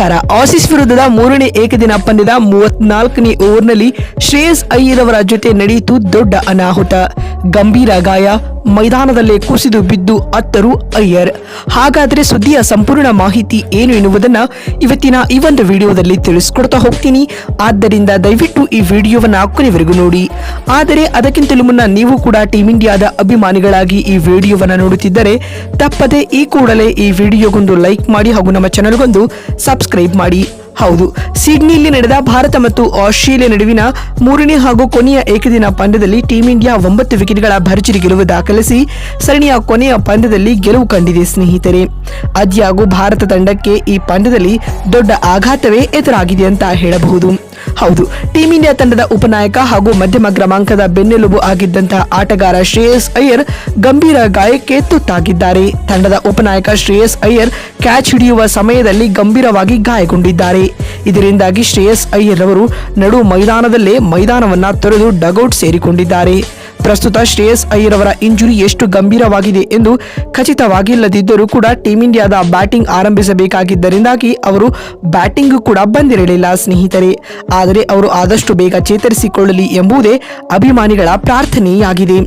ನಮಸ್ಕಾರ ಆಸೀಸ್ ವಿರುದ್ಧದ ಮೂರನೇ ಏಕದಿನ ಪಂದ್ಯದ ಮೂವತ್ನಾಲ್ಕನೇ ಓವರ್ನಲ್ಲಿ ಶ್ರೇಯಸ್ ಅಯ್ಯರ್ ಅವರ ಜೊತೆ ನಡೆಯಿತು ದೊಡ್ಡ ಅನಾಹುತ. ಗಂಭೀರ ಗಾಯ, ಮೈದಾನದಲ್ಲೇ ಕುಸಿದು ಬಿದ್ದು ಅತ್ತರು ಅಯ್ಯರ್. ಹಾಗಾದ್ರೆ ಸುದ್ದಿಯ ಸಂಪೂರ್ಣ ಮಾಹಿತಿ ಏನು ಎನ್ನುವುದನ್ನು ಇವತ್ತಿನ ಈ ಒಂದು ವಿಡಿಯೋದಲ್ಲಿ ತಿಳಿಸ್ಕೊಡ್ತಾ ಹೋಗ್ತೀನಿ. ಆದ್ದರಿಂದ ದಯವಿಟ್ಟು ಈ ವಿಡಿಯೋವನ್ನ ಕೊನೆವರೆಗೂ ನೋಡಿ. ಆದರೆ ಅದಕ್ಕಿಂತಲೂ ಮುನ್ನ ನೀವು ಕೂಡ ಟೀಮ್ ಇಂಡಿಯಾದ ಅಭಿಮಾನಿಗಳಾಗಿ ಈ ವಿಡಿಯೋವನ್ನ ನೋಡುತ್ತಿದ್ದರೆ ತಪ್ಪದೆ ಈ ಕೂಡಲೇ ಈ ವಿಡಿಯೋಗೊಂದು ಲೈಕ್ ಮಾಡಿ ಹಾಗೂ ನಮ್ಮ ಚಾನಲ್ಗೊಂದು ಸಬ್ಸ್ಕ್ರೈಬ್ ಮಾಡಿ. ಹೌದು. ಸಿಡ್ನಿಯಲ್ಲಿ ನಡೆದ ಭಾರತ ಮತ್ತು ಆಸ್ಟ್ರೇಲಿಯಾ ನಡುವಿನ ಮೂರನೇ ಹಾಗೂ ಕೊನೆಯ ಏಕದಿನ ಪಂದ್ಯದಲ್ಲಿ ಟೀಂ ಇಂಡಿಯಾ ಒಂಬತ್ತು ವಿಕೆಟ್ಗಳ ಭರ್ಜರಿ ಗೆಲುವು ದಾಖಲಿಸಿ, ಸರಣಿಯ ಕೊನೆಯ ಪಂದ್ಯದಲ್ಲಿ ಗೆಲುವು ಕಂಡಿದೆ ಸ್ನೇಹಿತರೆ. ಅದ್ಯಾಗೂ ಭಾರತ ತಂಡಕ್ಕೆ ಈ ಪಂದ್ಯದಲ್ಲಿ ದೊಡ್ಡ ಆಘಾತವೇ ಎದುರಾಗಿದೆ ಅಂತ ಹೇಳಬಹುದು. ಹೌದು ಟೀಂ ಇಂಡಿಯಾ ತಂಡದ ಉಪನಾಯಕ ಹಾಗೂ ಮಧ್ಯಮ ಕ್ರಮಾಂಕದ ಬೆನ್ನೆಲುಬು ಆಗಿದ್ದಂತಹ ಆಟಗಾರ ಶ್ರೇಯಸ್ ಅಯ್ಯರ್ ಗಂಭೀರ ಗಾಯಕ್ಕೆ ತುತ್ತಾಗಿದ್ದಾರೆ. ತಂಡದ ಉಪನಾಯಕ ಶ್ರೇಯಸ್ ಅಯ್ಯರ್ ಕ್ಯಾಚ್ ಹಿಡಿಯುವ ಸಮಯದಲ್ಲಿ ಗಂಭೀರವಾಗಿ ಗಾಯಗೊಂಡಿದ್ದಾರೆ. ಇದರಿಂದಾಗಿ ಶ್ರೇಯಸ್ ಅಯ್ಯರ್ ಅವರು ನಡು ಮೈದಾನದಲ್ಲೇ ಮೈದಾನವನ್ನ ತೊರೆದು ಡಗೌಟ್ ಸೇರಿಕೊಂಡಿದ್ದಾರೆ. ಪ್ರಸ್ತುತ ಶ್ರೇಯಸ್ ಅಯ್ಯರ್ ಅವರ ಇಂಜುರಿ ಎಷ್ಟು ಗಂಭೀರವಾಗಿದೆ ಎಂದು ಖಚಿತವಾಗಿಲ್ಲದಿದ್ದರೂ ಕೂಡ ಟೀಂ ಇಂಡಿಯಾದ ಬ್ಯಾಟಿಂಗ್ ಆರಂಭಿಸಬೇಕಾಗಿದ್ದರಿಂದಾಗಿ ಅವರು ಬ್ಯಾಟಿಂಗ್ ಕೂಡ ಬಂದಿರಲಿಲ್ಲ, ಸ್ನೇಹಿತರೆ. ಆದರೆ ಅವರು ಆದಷ್ಟು ಬೇಗ ಚೇತರಿಸಿಕೊಳ್ಳಲಿ ಎಂಬುದೇ ಅಭಿಮಾನಿಗಳ ಪ್ರಾರ್ಥನೆಯಾಗಿದೆ.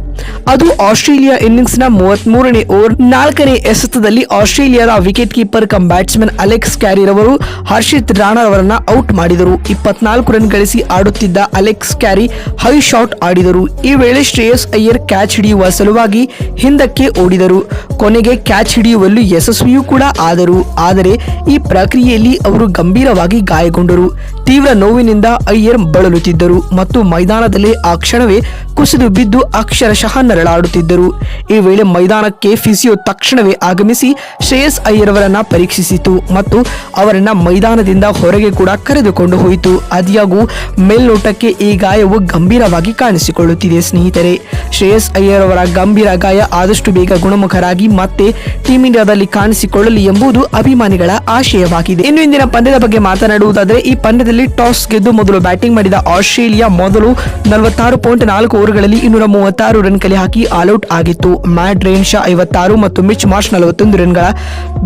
ಅದು ಆಸ್ಟ್ರೇಲಿಯಾ ಇನ್ನಿಂಗ್ಸ್ನ ಮೂವತ್ಮೂರನೇ ಓವರ್ ನಾಲ್ಕನೇ ಎಸೆತದಲ್ಲಿ ಆಸ್ಟ್ರೇಲಿಯಾದ wicket keeper cum batsman Alex ಕ್ಯಾರಿರ್ ಅವರು ಹರ್ಷಿತ್ ರಾಣಾ ಅವರನ್ನ ಔಟ್ ಮಾಡಿದರು. ಇಪ್ಪತ್ನಾಲ್ಕು ರನ್ ಗಳಿಸಿ ಆಡುತ್ತಿದ್ದ ಅಲೆಕ್ಸ್ ಕ್ಯಾರಿ ಹೈ ಶಾಟ್ ಆಡಿದರು. ಈ ವೇಳೆ ಶ್ರೇಯಸ್ ಅಯ್ಯರ್ ಕ್ಯಾಚ್ ಹಿಡಿಯುವ ಸಲುವಾಗಿ ಹಿಂದಕ್ಕೆ ಓಡಿದರು. ಕೊನೆಗೆ ಕ್ಯಾಚ್ ಹಿಡಿಯುವಲ್ಲಿ ಯಶಸ್ವಿಯೂ ಕೂಡ ಆದರು. ಆದರೆ ಈ ಪ್ರಕ್ರಿಯೆಯಲ್ಲಿ ಅವರು ಗಂಭೀರವಾಗಿ ಗಾಯಗೊಂಡರು. ತೀವ್ರ ನೋವಿನಿಂದ ಅಯ್ಯರ್ ಬಳಲುತ್ತಿದ್ದರು ಮತ್ತು ಮೈದಾನದಲ್ಲಿ ಆ ಕ್ಷಣವೇ ಕುಸಿದು ಬಿದ್ದು ಅಕ್ಷರಶಃ ನರಳಾಡುತ್ತಿದ್ದರು. ಈ ವೇಳೆ ಮೈದಾನಕ್ಕೆ ಫಿಸಿಯೋ ತಕ್ಷಣವೇ ಆಗಮಿಸಿ ಶ್ರೇಯಸ್ ಅಯ್ಯರ್ ಅವರನ್ನ ಪರೀಕ್ಷಿಸಿತು ಮತ್ತು ಅವರನ್ನ ಮೈದಾನದಿಂದ ಹೊರಗೆ ಕೂಡ ಕರೆದುಕೊಂಡು ಹೋಯಿತು. ಅದಿಯಾಗೂ ಮೇಲ್ನೋಟಕ್ಕೆ ಈ ಗಾಯವು ಗಂಭೀರವಾಗಿ ಕಾಣಿಸಿಕೊಳ್ಳುತ್ತಿದೆ ಸ್ನೇಹಿತರೆ. ಶ್ರೇಯಸ್ ಅಯ್ಯರ್ ಅವರ ಗಂಭೀರ ಗಾಯ ಆದಷ್ಟು ಬೇಗ ಗುಣಮುಖರಾಗಿ ಮತ್ತೆ ಟೀಂ ಇಂಡಿಯಾದಲ್ಲಿ ಕಾಣಿಸಿಕೊಳ್ಳಲಿ ಎಂಬುದು ಅಭಿಮಾನಿಗಳ ಆಶಯವಾಗಿದೆ. ಇನ್ನು ಇಂದಿನ ಪಂದ್ಯದ ಬಗ್ಗೆ ಮಾತನಾಡುವುದಾದರೆ, ಈ ಪಂದ್ಯದಲ್ಲಿ ಟಾಸ್ ಗೆದ್ದು ಮೊದಲು ಬ್ಯಾಟಿಂಗ್ ಮಾಡಿದ ಆಸ್ಟ್ರೇಲಿಯಾ ಮೊದಲು ನಲವತ್ತಾರು ಪಾಯಿಂಟ್ ನಾಲ್ಕು ಓವರ್ಗಳಲ್ಲಿ ಇನ್ನೂರ ಮೂವತ್ತಾರು ರನ್ ಕಲೆ ಹಾಕಿ ಆಲ್ಔಟ್ ಆಗಿತ್ತು. ಮ್ಯಾಟ್ ರೇನ್ ಶಾ ಐವತ್ತಾರು ಮತ್ತು ಮಿಚ್ ಮಾರ್ಚ್ ನಲವತ್ತೊಂದು ರನ್ಗಳ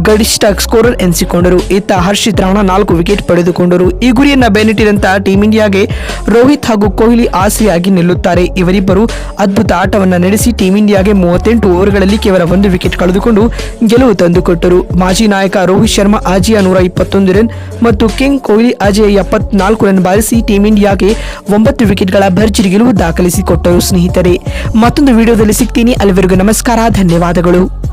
ಗರಿಷ್ಠ ಸ್ಕೋರರ್ ಎನಿಸಿಕೊಂಡರು. ಇತ್ತ ಹರ್ಷಿತ್ ರಾಣಾ ನಾಲ್ಕು ವಿಕೆಟ್ ಪಡೆದುಕೊಂಡರು. ಈ ಗುರಿಯನ್ನ ಬೆನ್ನಿಟ್ಟಿದಂತಹ ಟೀಂ ಇಂಡಿಯಾಗೆ ರೋಹಿತ್ ಹಾಗೂ ಕೊಹ್ಲಿ ಆಸೆಯಾಗಿ ನಿಲ್ಲುತ್ತಾರೆ. ಇವರಿಬ್ಬರು ಅದ್ಭುತ ಆಟವನ್ನ ನಡೆಸಿ ಟೀಂ ಇಂಡಿಯಾಗೆ ಮೂವತ್ತೆಂಟು ಓವರ್ಗಳಲ್ಲಿ ಕೇವಲ ಒಂದು ವಿಕೆಟ್ ಕಳೆದುಕೊಂಡು ಗೆಲುವು ತಂದುಕೊಟ್ಟರು. ಮಾಜಿ ನಾಯಕ ರೋಹಿತ್ ಶರ್ಮಾ ಆಜಿಯ ನೂರ ಇಪ್ಪತ್ತೊಂದು ರನ್ ಮತ್ತು ಕಿಂಗ್ ಕೊಹ್ಲಿ ಆಜಿಯ ಎಪ್ಪತ್ನಾಲ್ಕು ರನ್ ಬಾರಿಸಿ ಟೀಂ ಇಂಡಿಯಾಗೆ ಒಂಬತ್ತು ವಿಕೆಟ್ಗಳ ಭರ್ಜರಿ ಗೆಲುವು ದಾಖಲಿಸಿಕೊಟ್ಟರು ಸ್ನೇಹಿತರೆ. ಮತ್ತೊಂದು ವಿಡಿಯೋದಲ್ಲಿ ಸಿಗ್ತೀನಿ. ಅಲ್ಲಿವರೆಗೂ ನಮಸ್ಕಾರ. ಧನ್ಯವಾದಗಳು.